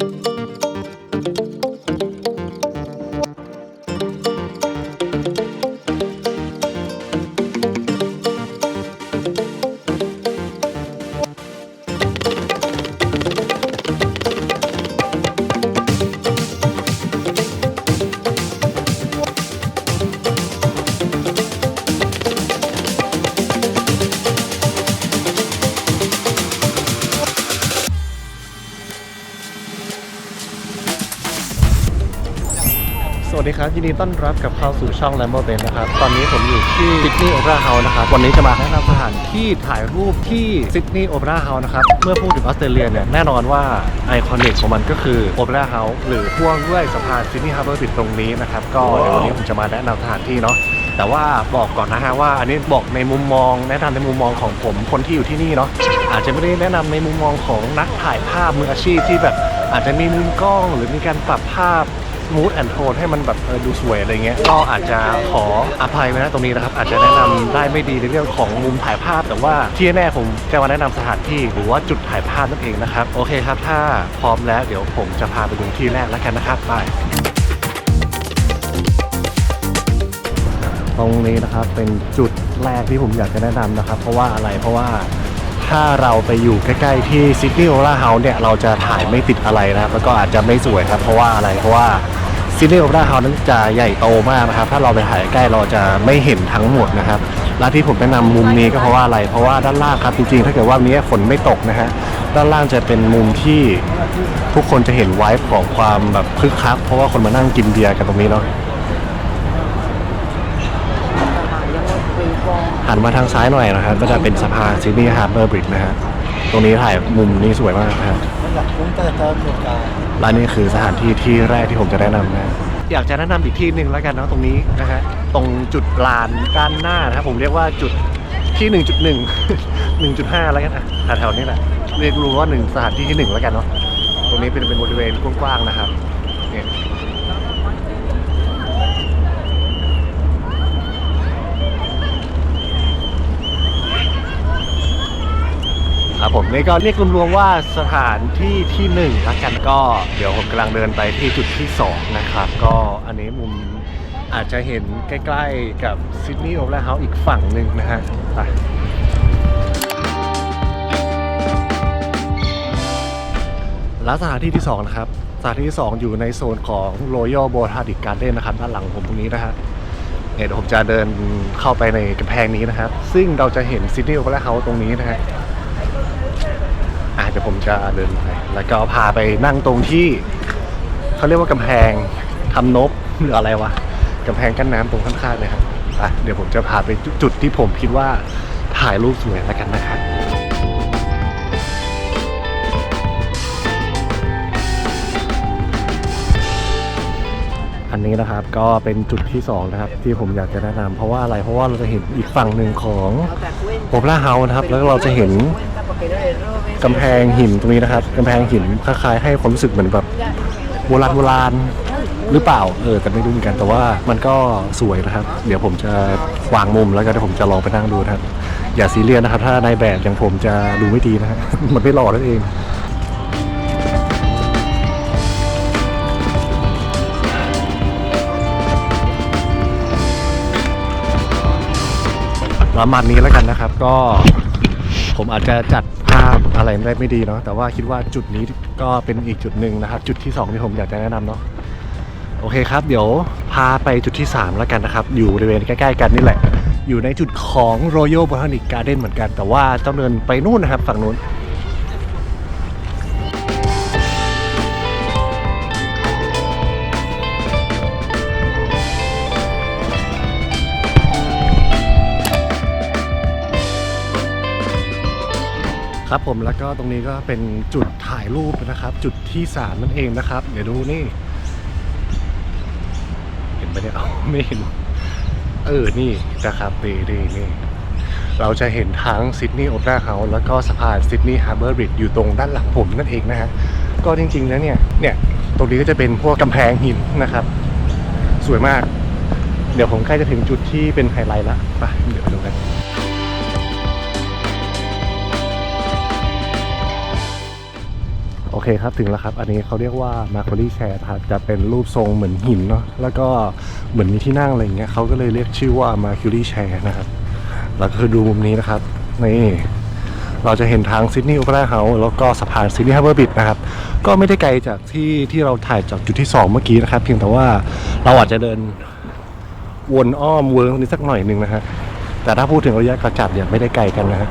สวั ยินดีต้อนรับกับเข้าสู่ช่อง l a m b o b e n นะครับ ตอนนี้ผมอยู่ที่ซิดนีย์โอเปร่าเฮาส์นะครับ วันนี้จะมาแนะนำสถานที่ถ่ายรูปที่ซิดนีย์โอเปร่าเฮาส์นะครับ เมื่อพูดถึงออสเตรเลียเนี่ย แน่นอนว่าไอคอนิกของมันก็คือโอเปร่าเฮาส์หรือพ่วงด้วยสะพานซิดนีย์ฮาร์เบอร์บิดตรงนี้นะครับ ก็เดี๋ยววันนี้ผมจะมาแนะนำสถานที่เนาะแต่ว่าบอกก่อนนะฮะว่าอันนี้บอกในมุมมองแนะนำในมุมมองของผมคนที่อยู่ที่นี่เนาะอาจจะไม่ได้แนะนำในมุมมองของนักถ่ายภาพมืออาชีพที่แบบอาจจะมีมุมกล้องหรือมีการปรับภาพ มูดแอนโทนให้มันแบบดูสวยอะไรเงี้ยก็อาจจะขออภัยไว้นะตรงนี้นะครับ อาจจะแนะนำได้ไม่ดีในเรื่องของมุมถ่ายภาพ แต่ว่าที่แน่ผมจะมาแนะนำสถานที่หรือว่าจุดถ่ายภาพนั่นเองนะครับ โอเคครับ ถ้าพร้อมแล้วเดี๋ยวผมจะพาไปดูที่แรกแล้วกันนะครับไปตรงนี้นะครับเป็นจุดแรกที่ผมอยากจะแนะนำนะครับ เพราะว่าอะไรเพราะว่าถ้าเราไปอยู่ใกล้ๆที่ซิดนีย์โอเปร่าเฮาส์เนี่ยเราจะถ่ายไม่ติดอะไรนะครับแล้วก็อาจจะไม่สวยครับเพราะว่าอะไรเพราะว่า ซิดนีย์โอเปร่าเฮาส์นั้นจะใหญ่โตมากนะครับ ถ้าเราไปถ่ายใกล้เราจะไม่เห็นทั้งหมดนะครับ และที่ผมแนะนำมุมนี้ก็เพราะว่าอะไร เพราะว่าด้านล่างครับจริงๆ ถ้าเกิดว่าวันนี้ฝนไม่ตกนะฮะ ด้านล่างจะเป็นมุมที่ทุกคนจะเห็นไวฟ์ของความแบบคึกคัก เพราะว่าคนมานั่งกินเบียร์กันตรงนี้เนาะ หันมาทางซ้ายหน่อยนะครับ ก็จะเป็นสะพานซิดนีย์ฮาร์เบอร์บริดจ์นะฮะ ตรงนี้ถ่ายมุมนี้สวยมากนะครับและนี่คือสถานที่ที่แรกที่ผมจะแนะนำนะ อยากจะแนะนำอีกที่หนึ่งแล้วกันเนาะตรงนี้นะฮะตรงจุดลานด้านหน้านะครับผมเรียกว่าจุดที่ 1.1 1.5 แล้วกันอะแถวๆนี้แหละเรียกรู้ว่าหนึ่งสถานที่ที่หนึ่งแล้วกันเนาะตรงนี้เป็นเป็นบริเวณกว้างๆนะครับ ครับผมนี่ก็เรียกรวมๆว่าสถานที่ที่หนึ่งแล้วกันก็เดี๋ยวผมกำลังเดินไปที่จุดที่สองนะครับ ก็อันนี้มุมอาจจะเห็นใกล้ๆกับซิดนีย์โอเปร่าเฮาส์อีกฝั่งหนึ่งนะฮะไปแล้วสถานที่ที่สองนะครับ สถานที่ที่สองอยู่ในโซนของ Royal Botanic Garden นะครับด้านหลังผมตรงนี้นะฮะเนี่ยเดี๋ยวผมจะเดินเข้าไปในกำแพงนี้นะครับ ซึ่งเราจะเห็นซิดนีย์โอเปร่าเฮาส์ตรงนี้นะฮะ เดี๋ยวผมจะเดินไปแล้วก็พาไปนั่งตรงที่เขาเรียกว่ากำแพงทำนบหรืออะไรวะกำแพงกั้นน้ำตรงข้างๆเลยครับอะเดี๋ยวผมจะพาไปจุดที่ผมคิดว่าถ่ายรูปสวยแล้วกันนะครับอันนี้นะครับก็เป็นจุดที่สองนะครับ ที่ผมอยากจะแนะนำเพราะว่าอะไรเพราะว่าเราจะเห็นอีกฝั่งหนึ่งของโอเปร่าเฮาส์นะครับ แล้วเราจะเห็น กำแพงหินตรงนี้นะครับกำแพงหินคล้ายๆให้ความรู้สึกเหมือนแบบโบราณโบราณหรือเปล่าเออแต่ไม่รู้เหมือนกันแต่ว่ามันก็สวยนะครับ เดี๋ยวผมจะวางมุมแล้วก็เดี๋ยวผมจะลองไปนั่งดูนะครับ อย่าซีเรียสนะครับ ถ้านายแบบอย่างผมจะดูไม่ดีนะฮะมันไม่หล่อนั่นเองประมาณนี้แล้วกันนะครับ ก็ ผมอาจจะจัดภาพอะไรได้ไม่ดีเนาะแต่ว่าคิดว่าจุดนี้ก็เป็นอีกจุดหนึ่งนะครับ จุดที่ 2 ที่ผมอยากจะแนะนำเนาะโอเคครับ เดี๋ยวพาไปจุดที่ 3 แล้วกันนะครับ อยู่บริเวณใกล้ๆกันนี่แหละ อยู่ในจุดของ Royal Botanic Garden เหมือนกัน แต่ว่าต้องเดินไปนู่นนะครับฝั่งนู้น ครับผมแล้วก็ตรงนี้ก็เป็นจุดถ่ายรูปนะครับ จุดที่สามนั่นเองนะครับ เดี๋ยวดูนี่ เห็นไหมเนี่ยเอาไม่เห็น เออนี่นะครับนี่นี่นี่เราจะเห็นทั้งซิดนีย์โอเปร่าเฮาส์แล้วก็สะพานซิดนีย์ฮาร์เบอร์บริดจ์อยู่ตรงด้านหลังผมนั่นเองนะฮะก็จริงๆแล้วเนี่ยเนี่ยตรงนี้ก็จะเป็นพวกกำแพงหินนะครับ สวยมาก เดี๋ยวผมใกล้จะถึงจุดที่เป็นไฮไลท์ละไปเดี๋ยวไปดูกัน คครับถึงแล้วครับ อันนี้เขาเรียกว่ามาค u รี่แชร์ครับจะเป็นรูปทรงเหมือนหินเนาะแล้วก็เหมือนมีที่นั่งอะไรอย่างเงี้ยเขาก็เลยเรียกชื่อว่ามาค u รี่แชร์นะครับแล้วก็คือดูมุมนี้นะครับนี่เราจะเห็นทางซิดนีย์โอเปร่าเฮาส์แล้วก็สะพานซิดนีย์ฮาร์เบอร์บิดนะครับ ก็ไม่ได้ไกลจากที่ที่เราถ่ายจากจุดที่ 2 เมื่อกี้นะครับ เพียงแต่ว่าเราอาจจะเดินวนอ้อมเวิร์กนี้สักหน่อยหนึ่งนะฮะแต่ถ้าพูดถึงระยะกระจัดเนี่ยไม่ได้ไกลกันนะฮะ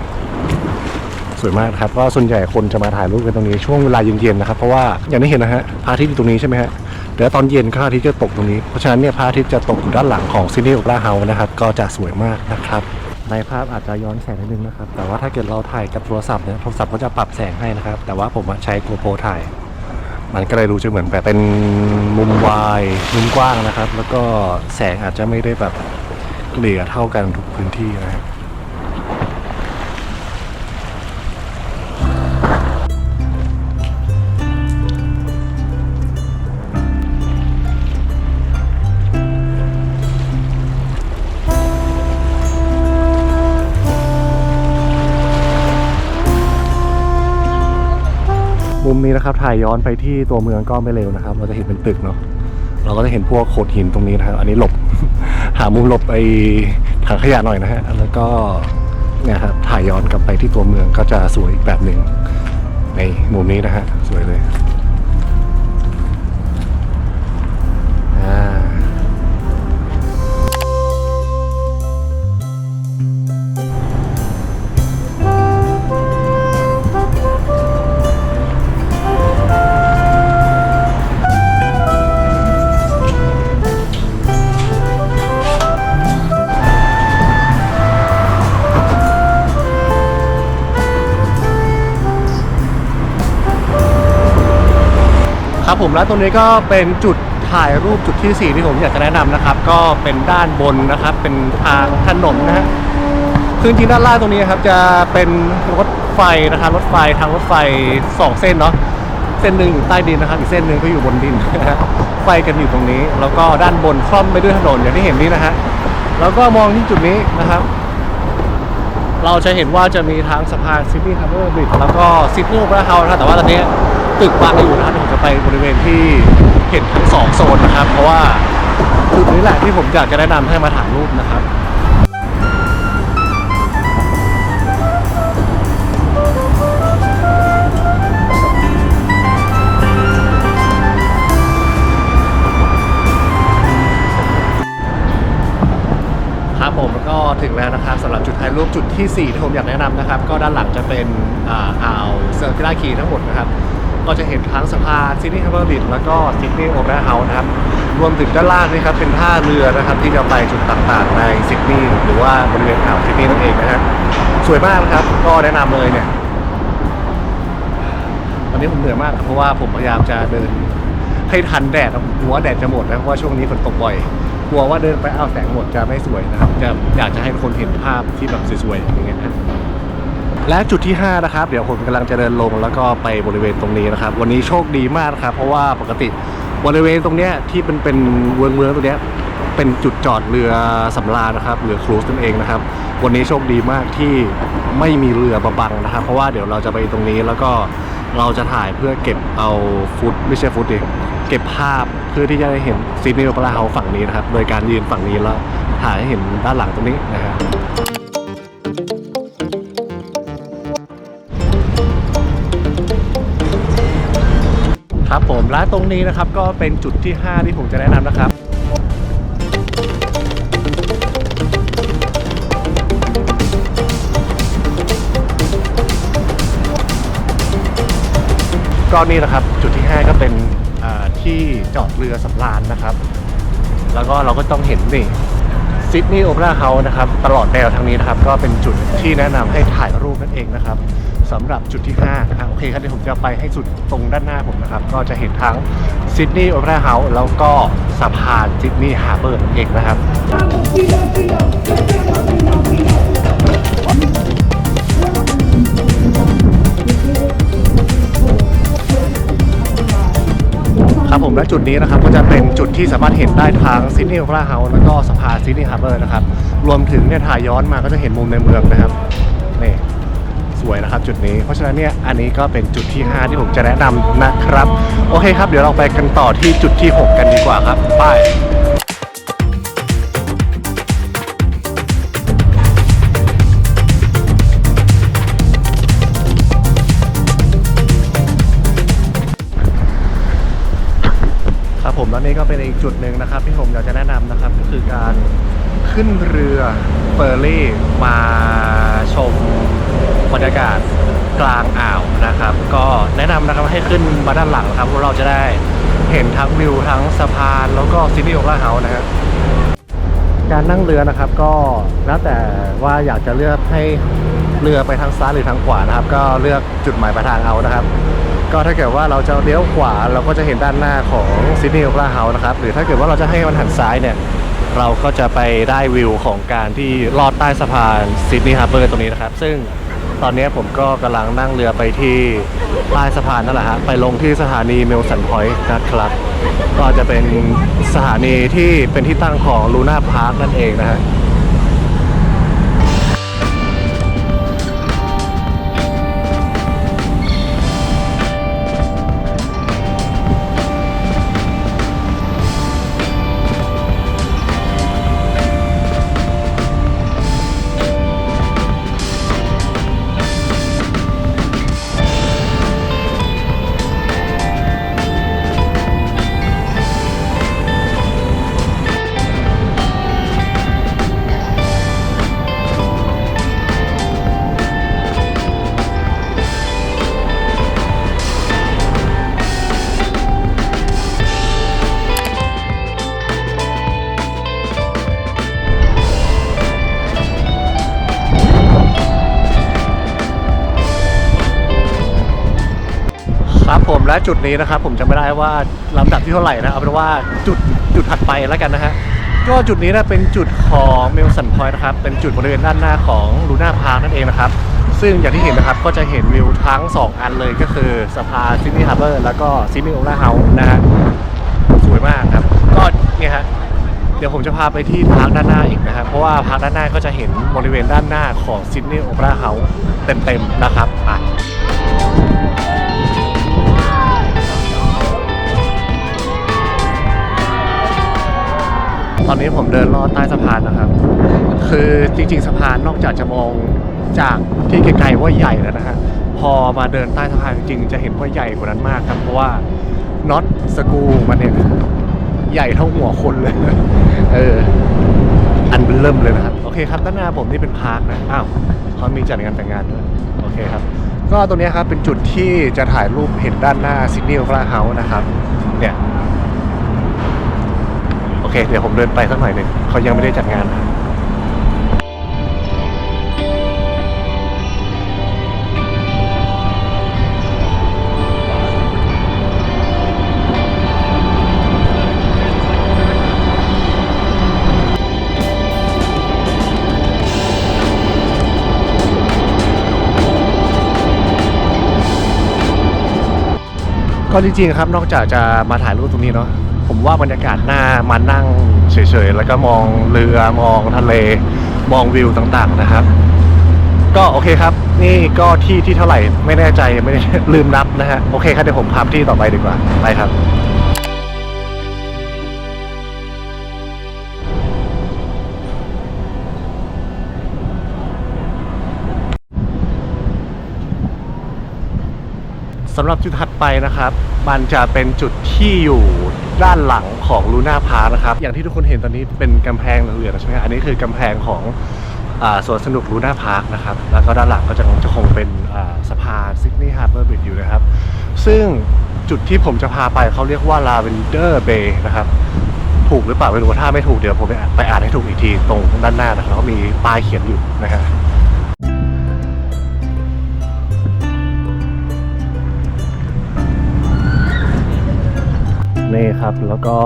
สวยมากครับก็ส่วนใหญ่คนจะมาถ่ายรูปกันตรงนี้ช่วงเวลาเย็นๆนะครับเพราะว่าอย่างที่เห็นนะฮะพระอาทิตย์อยู่ตรงนี้ใช่ไหมฮะเดี๋ยวตอนเย็นพระอาทิตย์จะตกตรงนี้เพราะฉะนั้นเนี่ยพระอาทิตย์จะตกอยู่ด้านหลังของซินดี้โอเปร่าเฮาส์นะครับก็จะสวยมากนะครับในภาพอาจจะย้อนแสงนิดนึงนะครับ แต่ว่าถ้าเกิดเราถ่ายกับโทรศัพท์เนี่ยโทรศัพท์ก็จะปรับแสงให้นะครับ แต่ว่าผมใช้โกโปรถ่าย มันก็เลยดูจะเหมือนแบบเป็นมุมวายมุมกว้างนะครับ แล้วก็แสงอาจจะไม่ได้แบบเกลี่ยเท่ากันทุกพื้นที่นะครับ นี้นะครับถ่ายย้อนไปที่ตัวเมืองก็ไม่เร็วนะครับ เราจะเห็นเป็นตึกเนาะเราก็จะเห็นพวกโขดหินตรงนี้นะครับ อันนี้หลบ หามุมหลบไปถังขยะหน่อยนะฮะแล้วก็เนี่ยครับถ่ายย้อนกลับไปที่ตัวเมืองก็จะสวยอีกแบบหนึ่งในมุมนี้นะฮะสวยเลย ผมแล้วตรงนี้ก็เป็นจุดถ่ายรูปจุดที่ 4 ที่ผมอยากจะแนะนำนะครับ ก็เป็นด้านบนนะครับ เป็นทางถนนนะฮะคือจริงด้านล่างตรงนี้ครับจะเป็นรถไฟนะครับรถไฟทางรถไฟ 2 เส้นเนาะเส้นหนึ่งอยู่ใต้ดินนะครับ อีกเส้นหนึ่งก็อยู่บนดินไฟกันอยู่ตรงนี้ แล้วก็ด้านบนคล่อมไปด้วยถนนอย่างที่เห็นนี้นะฮะแล้วก็มองที่จุดนี้นะครับ เราจะเห็นว่าจะมีทั้งสะพานซิดนีย์ฮาร์เบอร์บริดจ์แล้วก็ซิดนีย์โอเปร่าเฮาส์นะแต่ว่าตอนนี้ ตึกบางอยู่นะครับเดี๋ยวผมจะไปบริเวณที่เห็นทั้งสองโซนนะครับ เพราะว่าจุดนี้แหละที่ผมอยากจะแนะนำให้มาถ่ายรูปนะครับครับผมแล้วก็ถึงแล้วนะครับสำหรับจุดถ่ายรูปจุดที่ 4 ที่ผมอยากแนะนำนะครับ ก็ด้านหลังจะเป็นอ่าวเซอร์กิล่าคีทั้งหมดนะครับ ก็จะเห็นทั้งสะพานซิดนีย์ฮาร์เบอร์บิดแล้วก็ซิดนีย์โอเปร่าเฮาส์นะครับ รวมถึงด้านล่างนี่ครับเป็นท่าเรือนะครับที่จะไปจุดต่างๆในซิดนีย์หรือว่าบริเวณอ่าวซิดนีย์นั่นเองนะฮะสวยมากนะครับก็แนะนำเลยเนี่ยตอนนี้ผมเหนื่อยมากครับเพราะว่าผมพยายามจะเดินให้ทันแดดครับกลัวแดดจะหมดนะเพราะว่าช่วงนี้ฝนตกบ่อยกลัวว่าเดินไปอ้าวแสงหมดจะไม่สวยนะครับจะอยากจะให้คนเห็นภาพที่แบบสวยๆอย่างเงี้ยนะ และจุดที่ 5 นะครับ เดี๋ยวผมกำลังจะเดินลงแล้วก็ไปบริเวณตรงนี้นะครับ วันนี้โชคดีมากนะครับ เพราะว่าปกติบริเวณตรงเนี้ยที่เป็นเป็นเมืองเมืองตรงเนี้ยเป็นจุดจอดเรือสำราญนะครับเรือครูซนั่นเองนะครับ วันนี้โชคดีมากที่ไม่มีเรือมาบังนะครับ เพราะว่าเดี๋ยวเราจะไปตรงนี้แล้วก็เราจะถ่ายเพื่อเก็บเอาฟุตไม่ใช่ฟุตดิเก็บภาพเพื่อที่จะได้เห็นซีนีโอเปร่าเฮาส์ฝั่งนี้นะครับ โดยการยืนฝั่งนี้แล้วถ่ายให้เห็นด้านหลังตรงนี้นะครับ ครับผมและตรงนี้นะครับก็เป็นจุดที่ 5 ที่ผมจะแนะนำนะครับก็นี่นะครับจุดที่ 5 ก็เป็นที่จอดเรือสำราญนะครับ แล้วก็เราก็ต้องเห็นนี่ซิดนีย์โอเปร่าเฮาส์นะครับ ตลอดแนวทางนี้นะครับ ก็เป็นจุดที่แนะนำให้ถ่ายรูปนั่นเองนะครับ สำหรับจุดที่5นะโอเคครับเดี๋ยวผมจะไปให้สุดตรงด้านหน้าผมนะครับ ก็จะเห็นทั้งซิดนีย์โอเปร่าเฮาส์แล้วก็สะพานซิดนีย์ฮาร์เบอร์เองนะครับครับผมและจุดนี้นะครับก็จะเป็นจุดที่สามารถเห็นได้ทางซิดนีย์โอเปร่าเฮาส์แล้วก็สะพานซิดนีย์ฮาร์เบอร์นะครับ รวมถึงเนี่ยถ่ายย้อนมาก็จะเห็นมุมในเมืองนะครับ วยนะครับจุดนี้ เพราะฉะนั้นเนี่ยอันนี้ก็เป็นจุดที่ 5 ที่ผมจะแนะนำนะครับ โอเคครับ เดี๋ยวเราไปกันต่อที่จุดที่ 6 กันดีกว่าครับไปครับผมแล้วนี่ก็เป็นอีกจุดหนึ่งนะครับ ที่ผมอยากจะแนะนำนะครับก็คือการขึ้นเรือเฟอร์รี่มาชม บรรยากาศกลางอ่าวนะครับ ก็แนะนำนะครับให้ขึ้นมาด้านหลังครับเพราะเราจะได้เห็นทั้งวิวทั้งสะพานแล้วก็ซิตี้โอเปร่าเฮาส์นะครับการนั่งเรือนะครับก็แล้วแต่ว่าอยากจะเลือกให้เรือไปทางซ้ายหรือทางขวานะครับ ก็เลือกจุดหมายปลายทางเอานะครับ ก็ถ้าเกิดว่าเราจะเลี้ยวขวาเราก็จะเห็นด้านหน้าของซิดนีย์โอเปร่าเฮาส์นะครับ หรือถ้าเกิดว่าเราจะให้มันหันซ้ายเนี่ย เราก็จะไปได้วิวของการที่ลอดใต้สะพานซิดนีย์ฮาร์เบอร์ตรงนี้นะครับ ซึ่ง ตอนนี้ผมก็กำลังนั่งเรือไปที่ใต้สะพานนั่นแหละฮะไปลงที่สถานีเมลสันพอยต์นะครับก็จะเป็นสถานีที่เป็นที่ตั้งของลูน่าพาร์คนั่นเองนะฮะ จุดนี้นะครับ ผมจำไม่ได้ว่าลำดับที่เท่าไหร่นะเอาเป็นว่าจุดจุดถัดไปแล้วกันนะฮะก็จุดนี้นะเป็นจุดของเมลสันพอยต์นะครับ เป็นจุดบริเวณด้านหน้าของลูน่าพาร์คนั่นเองนะครับ ซึ่งอย่างที่เห็นนะครับก็จะเห็นวิวทั้ง 2 อันเลยก็คือสะพานซิดนีย์ฮาร์เบอร์แล้วก็ซิดนีย์โอเปร่าเฮาส์นะฮะสวยมากครับ ก็เนี่ยฮะเดี๋ยวผมจะพาไปที่พาร์คด้านหน้าอีกนะครับเพราะว่าพาร์คด้านหน้าก็จะเห็นบริเวณด้านหน้าของซิดนีย์โอเปร่าเฮาส์เต็มๆนะครับอะ ตอนนี้ผมเดินลอดใต้สะพานนะครับ คือจริงๆสะพานนอกจากจะมองจากที่ไกลๆว่าใหญ่แล้วนะฮะพอมาเดินใต้สะพานจริงๆจะเห็นว่าใหญ่กว่านั้นมากครับเพราะว่าน็อตสกูมันเนี่ยใหญ่เท่าหัวคนเลยเอออันเริ่มเลยนะครับโอเคครับด้านหน้าผมนี่เป็นพาร์คนะอ้าวเขามีจัดงานแต่งงานด้วยโอเคครับ ก็ตรงนี้ครับเป็นจุดที่จะถ่ายรูปเห็นด้านหน้าซิดนีย์โอเปร่าเฮาส์นะครับเนี่ย เค เดี๋ยวผมเดินไปสักหน่อยหนึ่งเขายังไม่ได้จัดงานนะก็จริงๆครับนอกจากจะมาถ่ายรูปตรงนี้เนาะ ผมว่าบรรยากาศหน้ามานั่งเฉยๆ แล้วก็มองเรือมองทะเล มองวิวต่างๆนะครับ ก็โอเคครับ นี่ก็ที่ที่เท่าไหร่ไม่แน่ใจไม่ได้ลืมนับนะฮะโอเคครับเดี๋ยวผมพาที่ต่อไปดีกว่าไปครับ สำหรับจุดถัดไปนะครับ มันจะเป็นจุดที่อยู่ด้านหลังของลูน่าพาร์นะครับ อย่างที่ทุกคนเห็นตอนนี้เป็นกำแพงเหลืองๆใช่ไหมอันนี้คือกำแพงของอสวนสนุกลูน่าพาร์คนะครับ แล้วก็ด้านหลังก็จะจะคงเป็นสะพานซิดนีย์ฮาร์เบอร์บิดอยู่นะครับ ซึ่งจุดที่ผมจะพาไปเขาเรียกว่าลาเวนเดอร์เบย์นะครับ ถูกหรือเปล่าไม่รู้ถ้าไม่ถูกเดี๋ยวผมไปอ่านให้ถูกอีกทีตรงด้านหน้านะครับมีป้ายเขียนอยู่นะฮะ นี่ครับ แล้วก็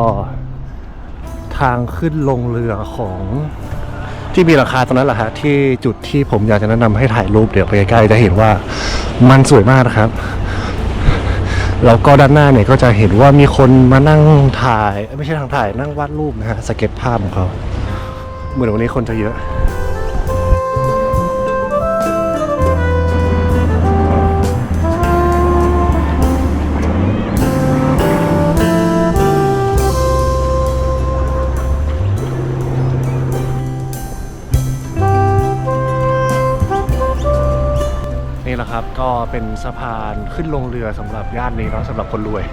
ทางขึ้นลงเรือของที่มีราคาตรงนั้นแหละฮะที่จุดที่ผมอยากจะแนะนำให้ถ่ายรูปเดี๋ยวไปใกล้ๆจะเห็นว่ามันสวยมากนะครับ แล้วก็ด้านหน้าเนี่ยก็จะเห็นว่ามีคนมานั่งถ่าย ไม่ใช่ทางถ่ายนั่งวาดรูปนะฮะสเก็ตภาพของเขา เหมือนวันนี้คนจะเยอะ นะครับ ก็เป็นสะพานขึ้นลงเรือสำหรับย่านนี้เนาะสำหรับคนรวย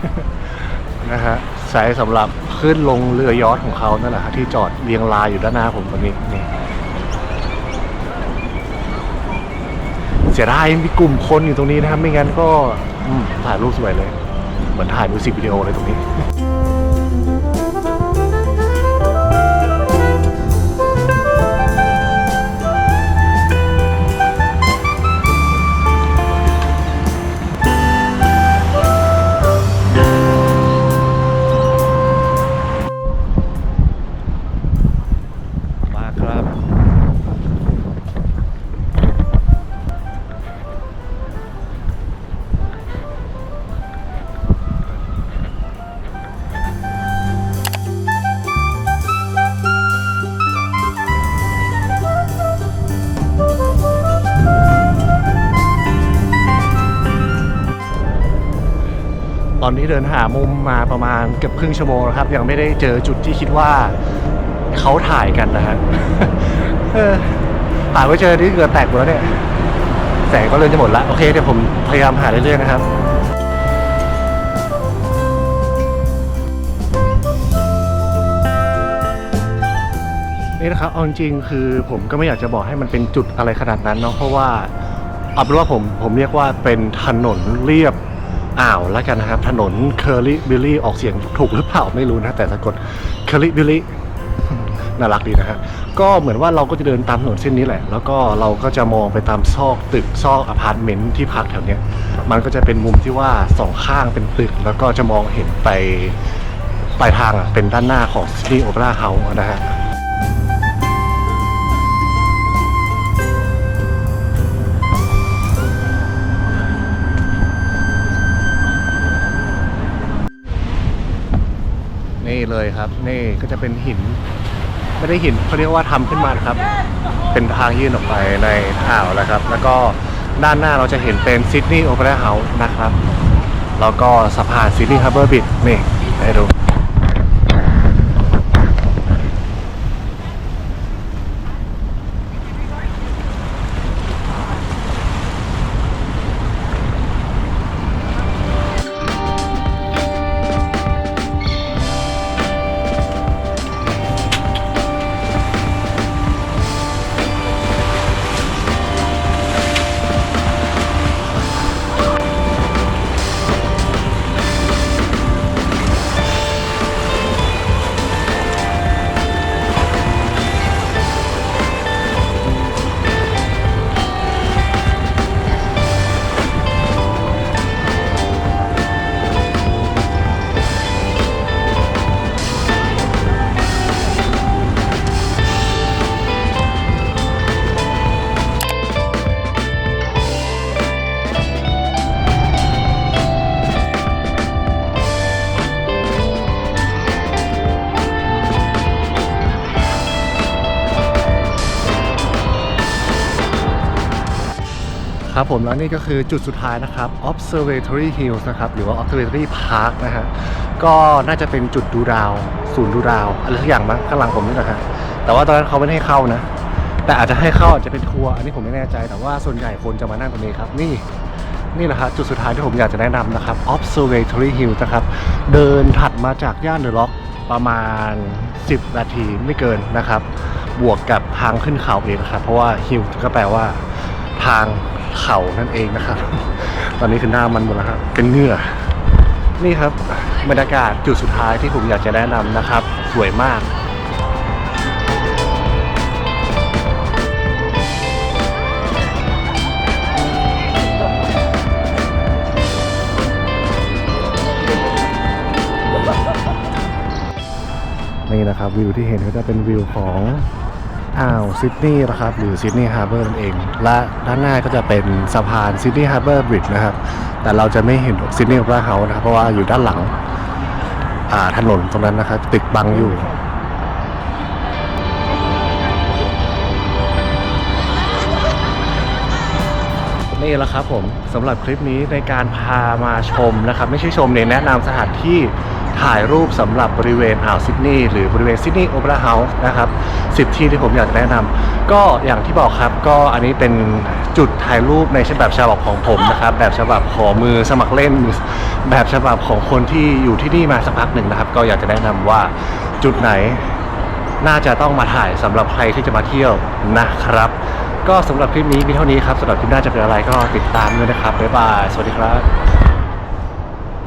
นะฮะใช้สำหรับขึ้นลงเรือยอชต์ของเขานั่นแหละฮะที่จอดเรียงรายอยู่ด้านหน้าผมตรงนี้นี่เสียดายมีกลุ่มคนอยู่ตรงนี้นะครับไม่งั้นก็ถ่ายรูปสวยเลย เหมือนถ่ายมิวสิกวิดีโอเลยตรงนี้ อนนี้เดินหามุมมาประมาณเกือบครึ่งชั่วโมงแล้วครับ ยังไม่ได้เจอจุดที่คิดว่าเขาถ่ายกันนะฮะเออหาไม่เจอที่เกิดแตกหมดแล้วเนี่ยแสงก็เริ่มจะหมดละโอเคเดี๋ยวผมพยายามหาเรื่อยๆนะครับนี่นะครับเอาจริงคือผมก็ไม่อยากจะบอกให้มันเป็นจุดอะไรขนาดนั้นเนาะเพราะว่าเอาเป็นว่าผมผมเรียกว่าเป็นถนนเรียบ อ่าวแล้วกันนะครับ ถนนเคอร์รี่บิลลี่ออกเสียงถูกหรือเปล่าไม่รู้นะ แต่สะกดเคอร์รี่บิลลี่น่ารักดีนะฮะก็เหมือนว่าเราก็จะเดินตามถนนเส้นนี้แหละ แล้วก็เราก็จะมองไปตามซอกตึกซอกอพาร์ตเมนต์ที่พักแถวเนี้ยมันก็จะเป็นมุมที่ว่าสองข้างเป็นตึก แล้วก็จะมองเห็นไปปลายทางอะเป็นด้านหน้าของซิตี้โอเปร่าเฮาส์นะฮะ เลยครับ นี่ก็จะเป็นหิน ไม่ได้หินเขาเรียกว่าทำขึ้นมานครับ เป็นทางยื่นออกไปในอ่าวแล้วครับ แล้วก็ด้านหน้าเราจะเห็นเป็นซิดนีย์โอเปร่าเฮาส์นะครับ แล้วก็สะพานซิดนีย์ฮาร์เบอร์บิดนี่ให้ดู ครับผมแล้วนี่ก็คือจุดสุดท้ายนะครับ Observatory Hills นะครับหรือว่า Observatory Park นะฮะก็น่าจะเป็นจุดดูดาว ศูนย์ดูดาวอะไรสักอย่างมั้งข้างหลังผมนี่แหละฮะแต่ว่าตอนนั้นเขาไม่ให้เข้านะ แต่อาจจะให้เข้าอาจจะเป็นทัวร์อันนี้ผมไม่แน่ใจแต่ว่าส่วนใหญ่คนจะมานั่งตรงนี้ครับนี่นี่แหละครับจุดสุดท้ายที่ผมอยากจะแนะนำนะครับ Observatory Hills นะครับ เดินถัดมาจากย่านเดอะล็อกประมาณ 10 นาทีไม่เกินนะครับ บวกกับทางขึ้นเขาเองนะครับ เพราะว่า Hill ก็แปลว่า ทางเขานั่นเองนะครับ ตอนนี้คือหน้ามันหมดแล้วครับเป็นเหงื่อนี่ครับบรรยากาศจุดสุดท้ายที่ผมอยากจะแนะนำนะครับ สวยมากนี่นะครับวิวที่เห็นก็จะเป็นวิวของ อ่าวซิดนีย์นะครับหรือซิดนีย์ฮาร์เบอร์นั่นเอง และด้านหน้าก็จะเป็นสะพานซิดนีย์ฮาร์เบอร์บริดจ์นะครับ แต่เราจะไม่เห็นซิดนีย์โอเปร่าเฮาส์นะครับ เพราะว่าอยู่ด้านหลังอ่าถนนตรงนั้นนะครับ ตึกบังอยู่นี่แหละครับผมสำหรับคลิปนี้ในการพามาชมนะครับ ไม่ใช่ชมเนี่ยแนะนำสถานที่ ถ่ายรูปสำหรับบริเวณอ่าวซิดนีย์หรือบริเวณซิดนีย์โอเปร่าเฮาส์นะครับสิบที่ที่ผมอยากจะแนะนำก็อย่างที่บอกครับก็อันนี้เป็นจุดถ่ายรูปในฉบับฉบับของผมนะครับแบบฉบับขอมือสมัครเล่น แบบฉบับของคนที่อยู่ที่นี่มาสักพักหนึ่งนะครับ ก็อยากจะแนะนำว่าจุดไหนน่าจะต้องมาถ่ายสำหรับใครที่จะมาเที่ยวนะครับ ก็สำหรับคลิปนี้มีเท่านี้ครับสำหรับคลิปหน้าจะเป็นอะไรก็ติดตามด้วยนะครับบ๊ายบายสวัสดีครับ